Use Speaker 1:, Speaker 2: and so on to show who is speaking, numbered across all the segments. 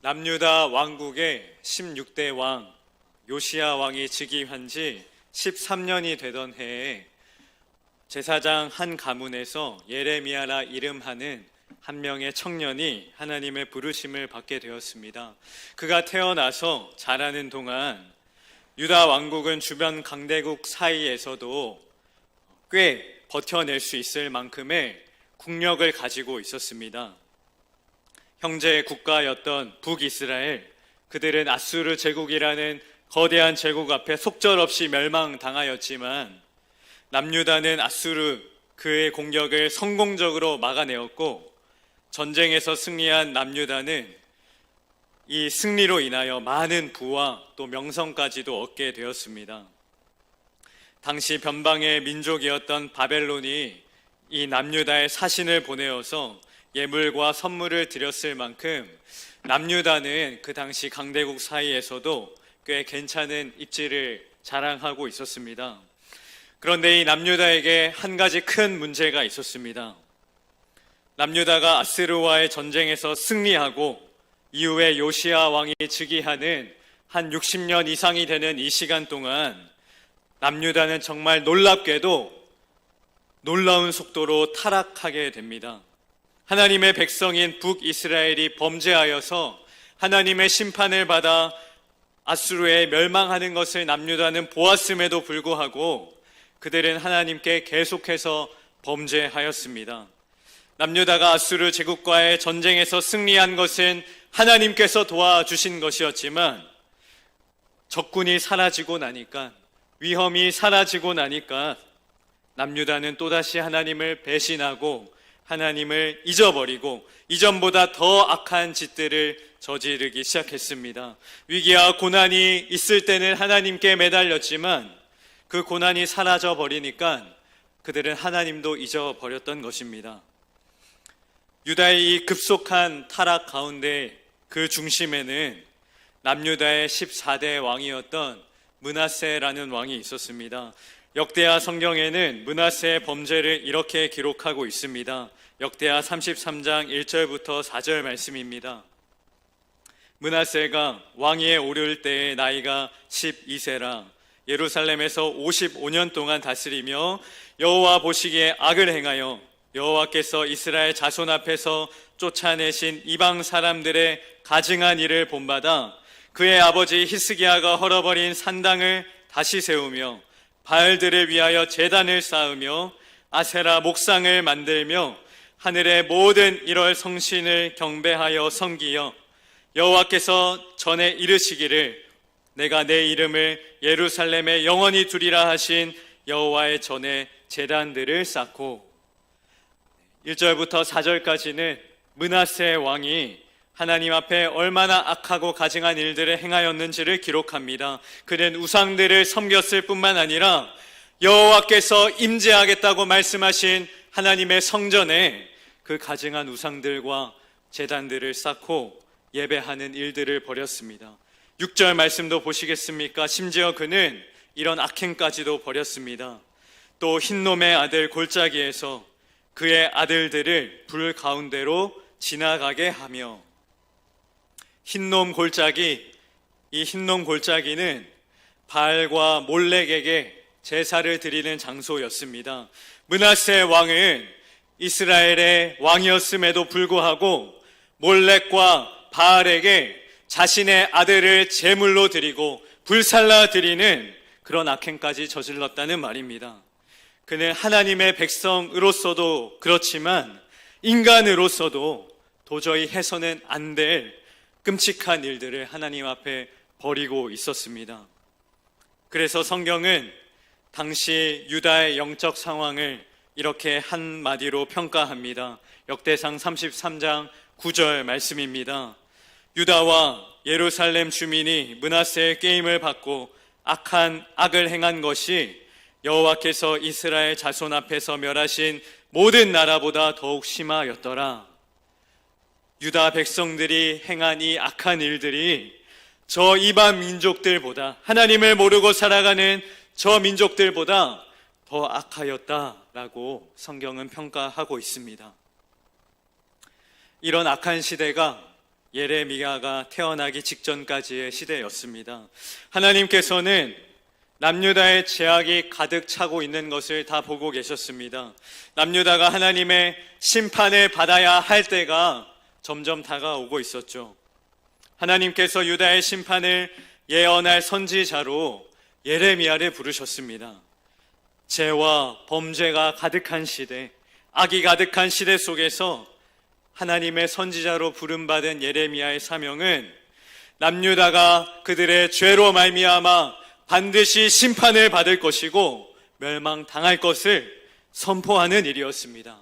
Speaker 1: 남유다 왕국의 16대 왕 요시야 왕이 즉위한 지 13년이 되던 해에 제사장 한 가문에서 예레미야라 이름하는 한 명의 청년이 하나님의 부르심을 받게 되었습니다. 그가 태어나서 자라는 동안 유다 왕국은 주변 강대국 사이에서도 꽤 버텨낼 수 있을 만큼의 국력을 가지고 있었습니다. 형제 국가였던 북이스라엘, 그들은 아수르 제국이라는 거대한 제국 앞에 속절없이 멸망당하였지만 남유다는 아수르 그의 공격을 성공적으로 막아내었고 전쟁에서 승리한 남유다는 이 승리로 인하여 많은 부와 또 명성까지도 얻게 되었습니다. 당시 변방의 민족이었던 바벨론이 이 남유다에 사신을 보내어서 예물과 선물을 드렸을 만큼 남유다는 그 당시 강대국 사이에서도 꽤 괜찮은 입지를 자랑하고 있었습니다. 그런데 이 남유다에게 한 가지 큰 문제가 있었습니다. 남유다가 아스르와의 전쟁에서 승리하고 이후에 요시아 왕이 즉위하는 한 60년 이상이 되는 이 시간 동안 남유다는 정말 놀랍게도 놀라운 속도로 타락하게 됩니다. 하나님의 백성인 북이스라엘이 범죄하여서 하나님의 심판을 받아 아수르에 멸망하는 것을 남유다는 보았음에도 불구하고 그들은 하나님께 계속해서 범죄하였습니다. 남유다가 아수르 제국과의 전쟁에서 승리한 것은 하나님께서 도와주신 것이었지만 적군이 사라지고 나니까 위험이 사라지고 나니까 남유다는 또다시 하나님을 배신하고 하나님을 잊어버리고 이전보다 더 악한 짓들을 저지르기 시작했습니다. 위기와 고난이 있을 때는 하나님께 매달렸지만 그 고난이 사라져 버리니까 그들은 하나님도 잊어버렸던 것입니다. 유다의 이 급속한 타락 가운데 그 중심에는 남유다의 14대 왕이었던 문하세라는 왕이 있었습니다. 역대하 성경에는 문하세의 범죄를 이렇게 기록하고 있습니다. 역대하 33장 1절부터 4절 말씀입니다. 문하세가 왕위에 오를 때의 나이가 12세라 예루살렘에서 55년 동안 다스리며 여호와 보시기에 악을 행하여 여호와께서 이스라엘 자손 앞에서 쫓아내신 이방 사람들의 가증한 일을 본받아 그의 아버지 히스기야가 헐어버린 산당을 다시 세우며 바알들을 위하여 제단을 쌓으며 아세라 목상을 만들며 하늘의 모든 일월 성신을 경배하여 섬기여 여호와께서 전에 이르시기를 내가 내 이름을 예루살렘에 영원히 두리라 하신 여호와의 전에 제단들을 쌓고 1절부터 4절까지는 문하세 왕이 하나님 앞에 얼마나 악하고 가증한 일들을 행하였는지를 기록합니다. 그는 우상들을 섬겼을 뿐만 아니라 여호와께서 임재하겠다고 말씀하신 하나님의 성전에 그 가증한 우상들과 재단들을 쌓고 예배하는 일들을 벌였습니다. 6절 말씀도 보시겠습니까? 심지어 그는 이런 악행까지도 벌였습니다. 또 흰놈의 아들 골짜기에서 그의 아들들을 불 가운데로 지나가게 하며 흰놈 골짜기 이 흰놈 골짜기는 바알과 몰렉에게 제사를 드리는 장소였습니다. 문하세 왕은 이스라엘의 왕이었음에도 불구하고 몰렉과 바알에게 자신의 아들을 제물로 드리고 불살라 드리는 그런 악행까지 저질렀다는 말입니다. 그는 하나님의 백성으로서도 그렇지만 인간으로서도 도저히 해서는 안 될 끔찍한 일들을 하나님 앞에 버리고 있었습니다. 그래서 성경은 당시 유다의 영적 상황을 이렇게 한마디로 평가합니다. 역대상 33장 9절 말씀입니다. 유다와 예루살렘 주민이 문하세의 게임을 받고 악한 악을 행한 것이 여호와께서 이스라엘 자손 앞에서 멸하신 모든 나라보다 더욱 심하였더라. 유다 백성들이 행한 이 악한 일들이 저 이방 민족들보다 하나님을 모르고 살아가는 저 민족들보다 더 악하였다라고 성경은 평가하고 있습니다. 이런 악한 시대가 예레미야가 태어나기 직전까지의 시대였습니다. 하나님께서는 남유다의 제약이 가득 차고 있는 것을 다 보고 계셨습니다. 남유다가 하나님의 심판을 받아야 할 때가 점점 다가오고 있었죠. 하나님께서 유다의 심판을 예언할 선지자로 예레미야를 부르셨습니다. 죄와 범죄가 가득한 시대, 악이 가득한 시대 속에서 하나님의 선지자로 부름받은 예레미야의 사명은 남유다가 그들의 죄로 말미암아 반드시 심판을 받을 것이고 멸망당할 것을 선포하는 일이었습니다.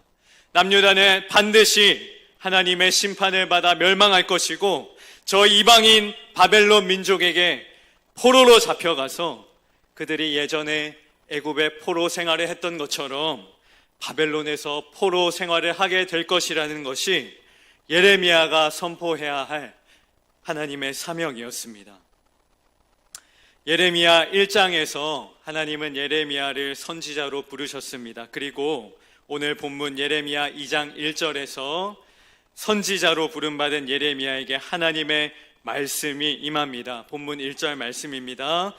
Speaker 1: 남유다는 반드시 하나님의 심판을 받아 멸망할 것이고 저 이방인 바벨론 민족에게 포로로 잡혀가서 그들이 예전에 애굽의 포로 생활을 했던 것처럼 바벨론에서 포로 생활을 하게 될 것이라는 것이 예레미야가 선포해야 할 하나님의 사명이었습니다. 예레미야 1장에서 하나님은 예레미야를 선지자로 부르셨습니다. 그리고 오늘 본문 예레미야 2장 1절에서 선지자로 부름받은 예레미야에게 하나님의 말씀이 임합니다. 본문 1절 말씀입니다.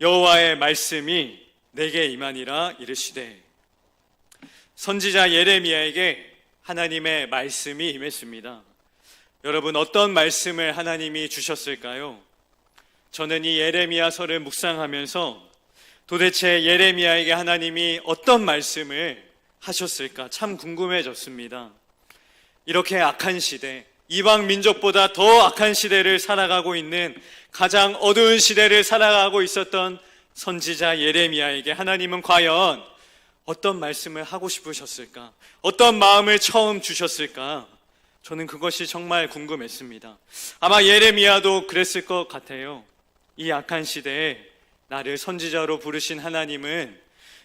Speaker 1: 여호와의 말씀이 내게 임하니라 이르시되 선지자 예레미야에게 하나님의 말씀이 임했습니다. 여러분 어떤 말씀을 하나님이 주셨을까요? 저는 이 예레미야서를 묵상하면서 도대체 예레미야에게 하나님이 어떤 말씀을 하셨을까 참 궁금해졌습니다. 이렇게 악한 시대, 이방 민족보다 더 악한 시대를 살아가고 있는 가장 어두운 시대를 살아가고 있었던 선지자 예레미야에게 하나님은 과연 어떤 말씀을 하고 싶으셨을까? 어떤 마음을 처음 주셨을까? 저는 그것이 정말 궁금했습니다. 아마 예레미야도 그랬을 것 같아요. 이 악한 시대에 나를 선지자로 부르신 하나님은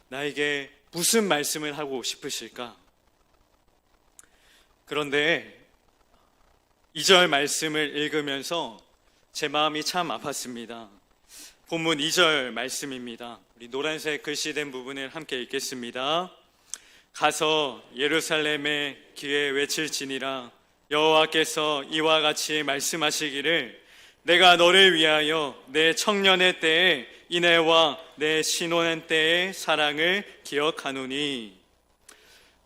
Speaker 1: 나에게 무슨 말씀을 하고 싶으실까? 그런데 2절 말씀을 읽으면서 제 마음이 참 아팠습니다. 본문 2절 말씀입니다. 우리 노란색 글씨된 부분을 함께 읽겠습니다. 가서 예루살렘의 귀에 외칠지니라 여호와께서 이와 같이 말씀하시기를 내가 너를 위하여 내 청년의 때에 인애와 내 신혼의 때의 사랑을 기억하노니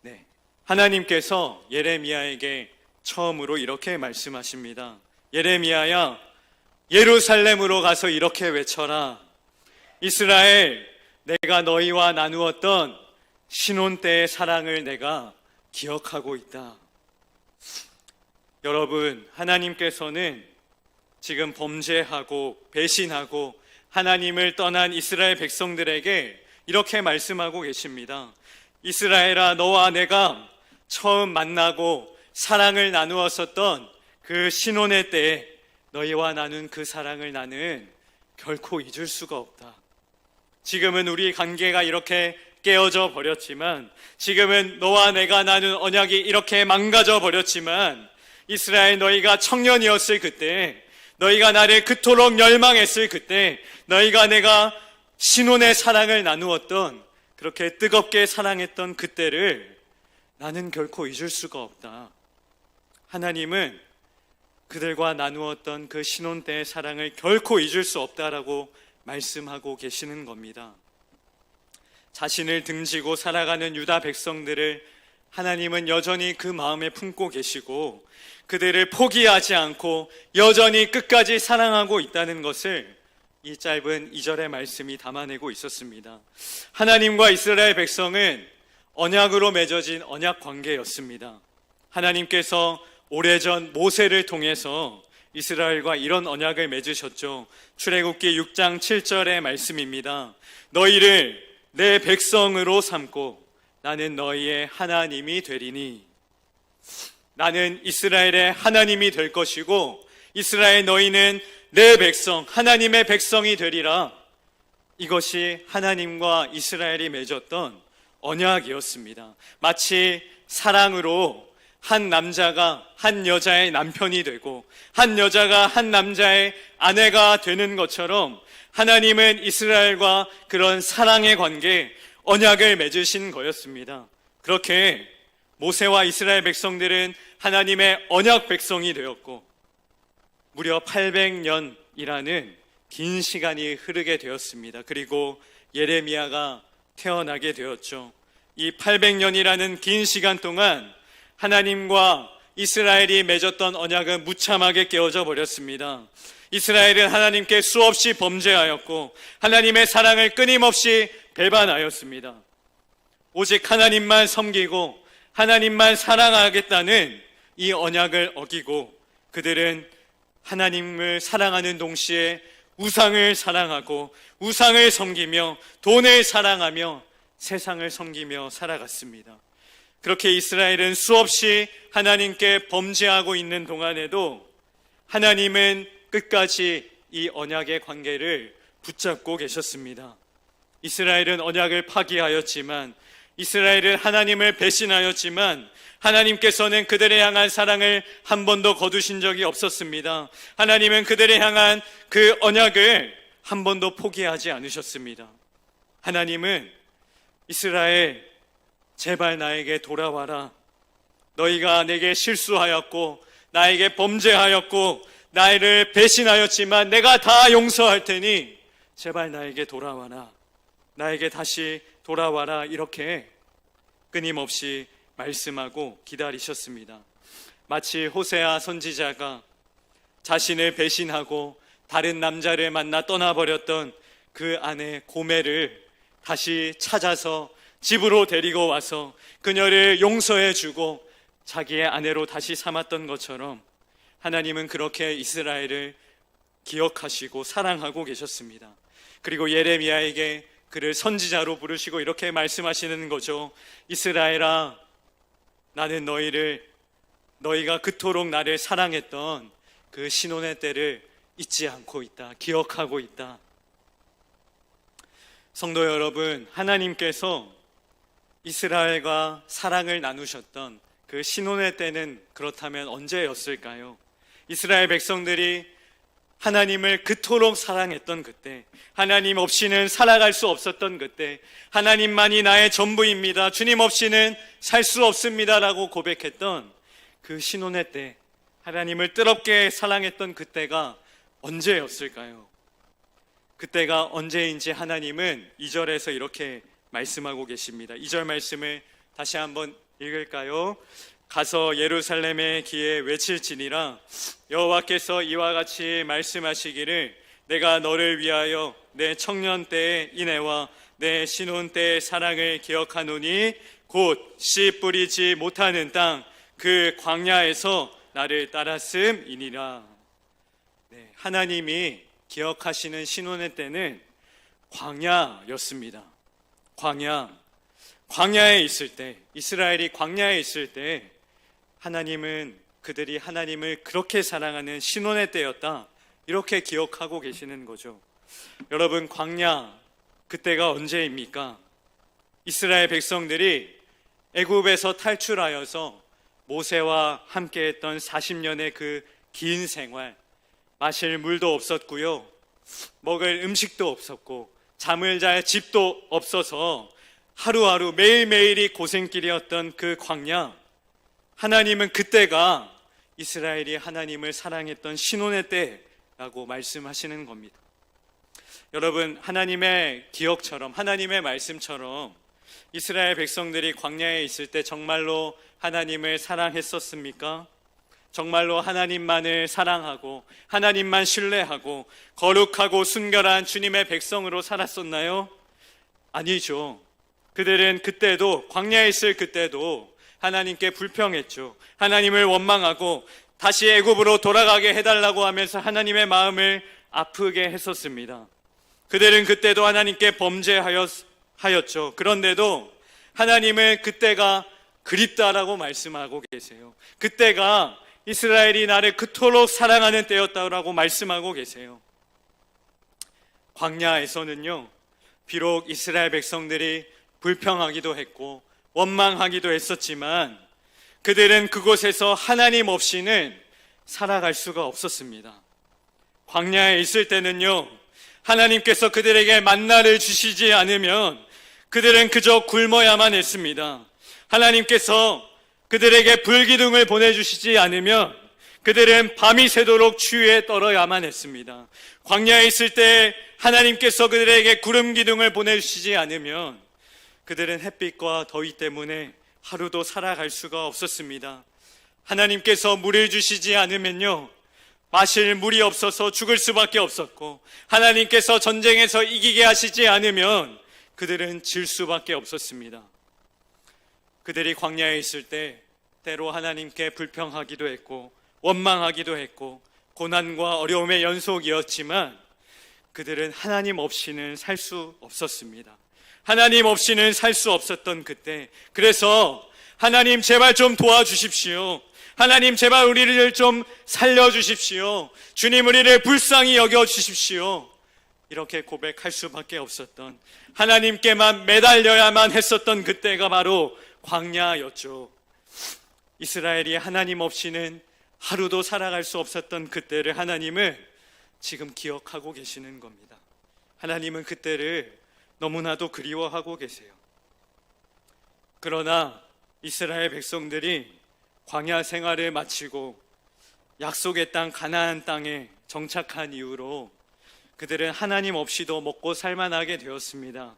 Speaker 1: 네. 하나님께서 예레미야에게 처음으로 이렇게 말씀하십니다. 예레미야야 예루살렘으로 가서 이렇게 외쳐라. 이스라엘 내가 너희와 나누었던 신혼 때의 사랑을 내가 기억하고 있다. 여러분, 하나님께서는 지금 범죄하고 배신하고 하나님을 떠난 이스라엘 백성들에게 이렇게 말씀하고 계십니다. 이스라엘아, 너와 내가 처음 만나고 사랑을 나누었었던 그 신혼의 때에 너희와 나눈 그 사랑을 나는 결코 잊을 수가 없다. 지금은 우리 관계가 이렇게 깨어져 버렸지만, 지금은 너와 내가 나눈 언약이 이렇게 망가져 버렸지만, 이스라엘 너희가 청년이었을 그때, 너희가 나를 그토록 열망했을 그때, 너희가 내가 신혼의 사랑을 나누었던, 그렇게 뜨겁게 사랑했던 그때를 나는 결코 잊을 수가 없다. 하나님은 그들과 나누었던 그 신혼 때의 사랑을 결코 잊을 수 없다라고 말씀하고 계시는 겁니다. 자신을 등지고 살아가는 유다 백성들을 하나님은 여전히 그 마음에 품고 계시고 그들을 포기하지 않고 여전히 끝까지 사랑하고 있다는 것을 이 짧은 이절의 말씀이 담아내고 있었습니다. 하나님과 이스라엘 백성은 언약으로 맺어진 언약 관계였습니다. 하나님께서 오래전 모세를 통해서 이스라엘과 이런 언약을 맺으셨죠. 출애굽기 6장 7절의 말씀입니다. 너희를 내 백성으로 삼고 나는 너희의 하나님이 되리니 나는 이스라엘의 하나님이 될 것이고 이스라엘 너희는 내 백성 하나님의 백성이 되리라. 이것이 하나님과 이스라엘이 맺었던 언약이었습니다. 마치 사랑으로 한 남자가 한 여자의 남편이 되고 한 여자가 한 남자의 아내가 되는 것처럼 하나님은 이스라엘과 그런 사랑의 관계, 언약을 맺으신 거였습니다. 그렇게 모세와 이스라엘 백성들은 하나님의 언약 백성이 되었고 무려 800년이라는 긴 시간이 흐르게 되었습니다. 그리고 예레미야가 태어나게 되었죠. 이 800년이라는 긴 시간 동안 하나님과 이스라엘이 맺었던 언약은 무참하게 깨어져 버렸습니다. 이스라엘은 하나님께 수없이 범죄하였고 하나님의 사랑을 끊임없이 배반하였습니다. 오직 하나님만 섬기고 하나님만 사랑하겠다는 이 언약을 어기고 그들은 하나님을 사랑하는 동시에 우상을 사랑하고 우상을 섬기며 돈을 사랑하며 세상을 섬기며 살아갔습니다. 그렇게 이스라엘은 수없이 하나님께 범죄하고 있는 동안에도 하나님은 끝까지 이 언약의 관계를 붙잡고 계셨습니다. 이스라엘은 언약을 파기하였지만 이스라엘은 하나님을 배신하였지만 하나님께서는 그들을 향한 사랑을 한 번도 거두신 적이 없었습니다. 하나님은 그들을 향한 그 언약을 한 번도 포기하지 않으셨습니다. 하나님은 이스라엘 제발 나에게 돌아와라. 너희가 내게 실수하였고 나에게 범죄하였고 나를 배신하였지만 내가 다 용서할 테니 제발 나에게 돌아와라. 나에게 다시 돌아와라. 이렇게 끊임없이 말씀하고 기다리셨습니다. 마치 호세아 선지자가 자신을 배신하고 다른 남자를 만나 떠나버렸던 그 아내 고매를 다시 찾아서 집으로 데리고 와서 그녀를 용서해 주고 자기의 아내로 다시 삼았던 것처럼 하나님은 그렇게 이스라엘을 기억하시고 사랑하고 계셨습니다. 그리고 예레미야에게 그를 선지자로 부르시고 이렇게 말씀하시는 거죠. 이스라엘아, 나는 너희를 너희가 그토록 나를 사랑했던 그 신혼의 때를 잊지 않고 있다. 기억하고 있다. 성도 여러분, 하나님께서 이스라엘과 사랑을 나누셨던 그 신혼의 때는 그렇다면 언제였을까요? 이스라엘 백성들이 하나님을 그토록 사랑했던 그때, 하나님 없이는 살아갈 수 없었던 그때, 하나님만이 나의 전부입니다. 주님 없이는 살 수 없습니다라고 고백했던 그 신혼의 때, 하나님을 뜨겁게 사랑했던 그때가 언제였을까요? 그때가 언제인지 하나님은 2절에서 이렇게 말씀하고 계십니다. 2절 말씀을 다시 한번 읽을까요? 가서 예루살렘의 기에 외칠지니라 여호와께서 이와 같이 말씀하시기를 내가 너를 위하여 내 청년 때의 인애와 내 신혼 때의 사랑을 기억하노니 곧 씨 뿌리지 못하는 땅 그 광야에서 나를 따랐음이니라. 네, 하나님이 기억하시는 신혼의 때는 광야였습니다. 광야. 광야에 있을 때, 이스라엘이 광야에 있을 때, 하나님은 그들이 하나님을 그렇게 사랑하는 신혼의 때였다. 이렇게 기억하고 계시는 거죠. 여러분, 광야, 그때가 언제입니까? 이스라엘 백성들이 애굽에서 탈출하여서 모세와 함께했던 40년의 그 긴 생활, 마실 물도 없었고요, 먹을 음식도 없었고, 잠을 잘 집도 없어서 하루하루 매일매일이 고생길이었던 그 광야, 하나님은 그때가 이스라엘이 하나님을 사랑했던 신혼의 때라고 말씀하시는 겁니다. 여러분, 하나님의 기억처럼, 하나님의 말씀처럼 이스라엘 백성들이 광야에 있을 때 정말로 하나님을 사랑했었습니까? 정말로 하나님만을 사랑하고 하나님만 신뢰하고 거룩하고 순결한 주님의 백성으로 살았었나요? 아니죠. 그들은 그때도 광야에 있을 그때도 하나님께 불평했죠. 하나님을 원망하고 다시 애굽으로 돌아가게 해달라고 하면서 하나님의 마음을 아프게 했었습니다. 그들은 그때도 하나님께 범죄하였죠. 그런데도 하나님을 그때가 그립다라고 말씀하고 계세요. 그때가 이스라엘이 나를 그토록 사랑하는 때였다라고 말씀하고 계세요. 광야에서는요, 비록 이스라엘 백성들이 불평하기도 했고 원망하기도 했었지만 그들은 그곳에서 하나님 없이는 살아갈 수가 없었습니다. 광야에 있을 때는요, 하나님께서 그들에게 만나를 주시지 않으면 그들은 그저 굶어야만 했습니다. 하나님께서 그들에게 불기둥을 보내주시지 않으면 그들은 밤이 새도록 추위에 떨어야만 했습니다. 광야에 있을 때 하나님께서 그들에게 구름 기둥을 보내주시지 않으면 그들은 햇빛과 더위 때문에 하루도 살아갈 수가 없었습니다. 하나님께서 물을 주시지 않으면요. 마실 물이 없어서 죽을 수밖에 없었고 하나님께서 전쟁에서 이기게 하시지 않으면 그들은 질 수밖에 없었습니다. 그들이 광야에 있을 때 때로 하나님께 불평하기도 했고 원망하기도 했고 고난과 어려움의 연속이었지만 그들은 하나님 없이는 살 수 없었습니다. 하나님 없이는 살 수 없었던 그때 그래서 하나님 제발 좀 도와주십시오. 하나님 제발 우리를 좀 살려주십시오. 주님 우리를 불쌍히 여겨주십시오. 이렇게 고백할 수밖에 없었던 하나님께만 매달려야만 했었던 그때가 바로 광야였죠. 이스라엘이 하나님 없이는 하루도 살아갈 수 없었던 그때를 하나님은 지금 기억하고 계시는 겁니다. 하나님은 그때를 너무나도 그리워하고 계세요. 그러나 이스라엘 백성들이 광야 생활을 마치고 약속의 땅 가나안 땅에 정착한 이후로 그들은 하나님 없이도 먹고 살만하게 되었습니다.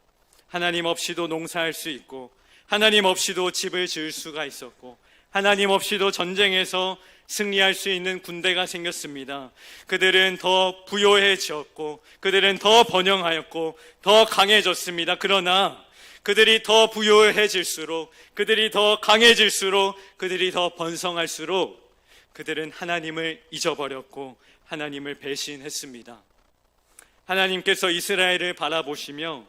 Speaker 1: 하나님 없이도 농사할 수 있고 하나님 없이도 집을 지을 수가 있었고 하나님 없이도 전쟁에서 승리할 수 있는 군대가 생겼습니다. 그들은 더 부요해졌고 그들은 더 번영하였고 더 강해졌습니다. 그러나 그들이 더 부요해질수록 그들이 더 강해질수록 그들이 더 번성할수록 그들은 하나님을 잊어버렸고 하나님을 배신했습니다. 하나님께서 이스라엘을 바라보시며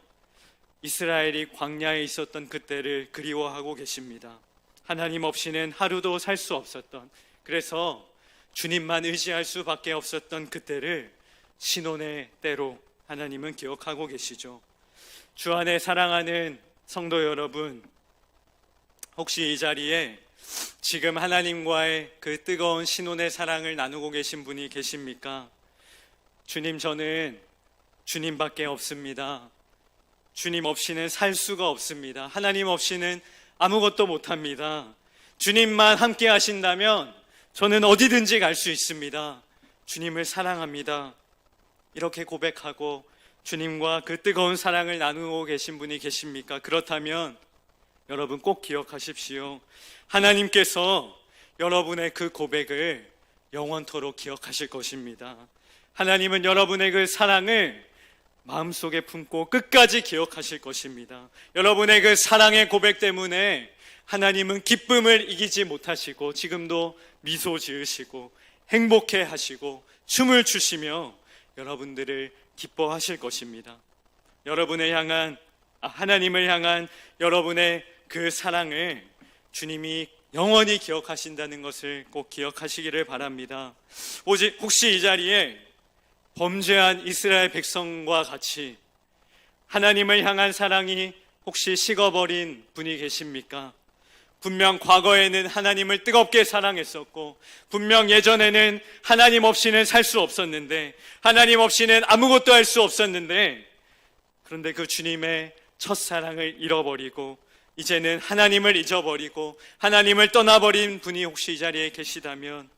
Speaker 1: 이스라엘이 광야에 있었던 그때를 그리워하고 계십니다. 하나님 없이는 하루도 살 수 없었던 그래서 주님만 의지할 수밖에 없었던 그때를 신혼의 때로 하나님은 기억하고 계시죠. 주 안에 사랑하는 성도 여러분, 혹시 이 자리에 지금 하나님과의 그 뜨거운 신혼의 사랑을 나누고 계신 분이 계십니까? 주님, 저는 주님밖에 없습니다. 주님 없이는 살 수가 없습니다. 하나님 없이는 아무것도 못합니다. 주님만 함께 하신다면 저는 어디든지 갈 수 있습니다. 주님을 사랑합니다. 이렇게 고백하고 주님과 그 뜨거운 사랑을 나누고 계신 분이 계십니까? 그렇다면 여러분 꼭 기억하십시오. 하나님께서 여러분의 그 고백을 영원토록 기억하실 것입니다. 하나님은 여러분의 그 사랑을 마음속에 품고 끝까지 기억하실 것입니다. 여러분의 그 사랑의 고백 때문에 하나님은 기쁨을 이기지 못하시고 지금도 미소 지으시고 행복해 하시고 춤을 추시며 여러분들을 기뻐하실 것입니다. 여러분을 향한 아, 하나님을 향한 여러분의 그 사랑을 주님이 영원히 기억하신다는 것을 꼭 기억하시기를 바랍니다. 오직 혹시 이 자리에 범죄한 이스라엘 백성과 같이 하나님을 향한 사랑이 혹시 식어버린 분이 계십니까? 분명 과거에는 하나님을 뜨겁게 사랑했었고, 분명 예전에는 하나님 없이는 살 수 없었는데, 하나님 없이는 아무것도 할 수 없었는데, 그런데 그 주님의 첫사랑을 잃어버리고, 이제는 하나님을 잊어버리고, 하나님을 떠나버린 분이 혹시 이 자리에 계시다면,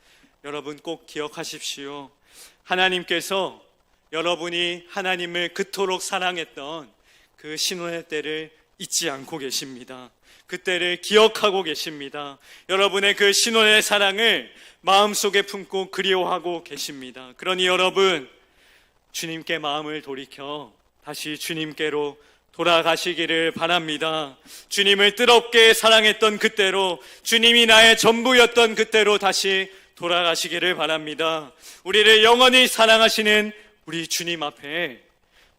Speaker 1: 여러분 꼭 기억하십시오. 하나님께서 여러분이 하나님을 그토록 사랑했던 그 신혼의 때를 잊지 않고 계십니다. 그때를 기억하고 계십니다. 여러분의 그 신혼의 사랑을 마음속에 품고 그리워하고 계십니다. 그러니 여러분, 주님께 마음을 돌이켜 다시 주님께로 돌아가시기를 바랍니다. 주님을 뜨겁게 사랑했던 그때로, 주님이 나의 전부였던 그때로 다시 돌아가시기를 바랍니다. 우리를 영원히 사랑하시는 우리 주님 앞에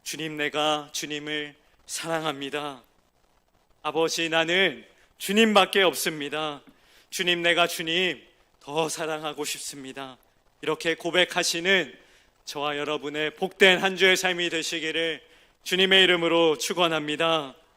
Speaker 1: 주님 내가 주님을 사랑합니다. 아버지 나는 주님밖에 없습니다. 주님 내가 주님 더 사랑하고 싶습니다. 이렇게 고백하시는 저와 여러분의 복된 한 주의 삶이 되시기를 주님의 이름으로 축원합니다.